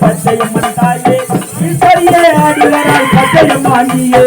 பச்சையம்மன் தாயே ஆடி வராய் பச்சையம்மாண்டியே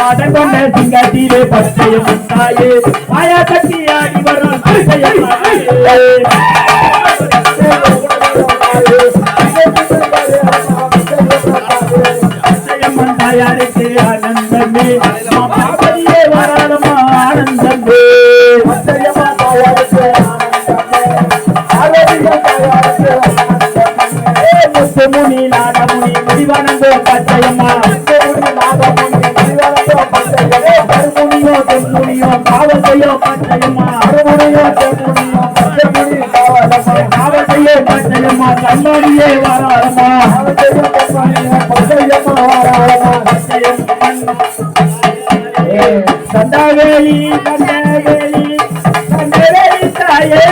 மடங்கொண்ட சிங்கத்திலே பச்சையம் தாயே மாயா கட்டி ஆடி வரும் பச்சையம் தாயே தாயாருக்கு ஆனந்தமே பாபதியே வராதமா ஆனந்தமே முத்துமுனி நாடமுனி முடிவனந்தோ பச்சையம்மா கருமுனியோ தென்முனியோ காவத்தையோ பச்சையம்மா காவத்தையோ பச்சையம்மா கண்ணாடியே வராதமா கண்டவேலி கண்டவேலி கண்டவேலி தாயே.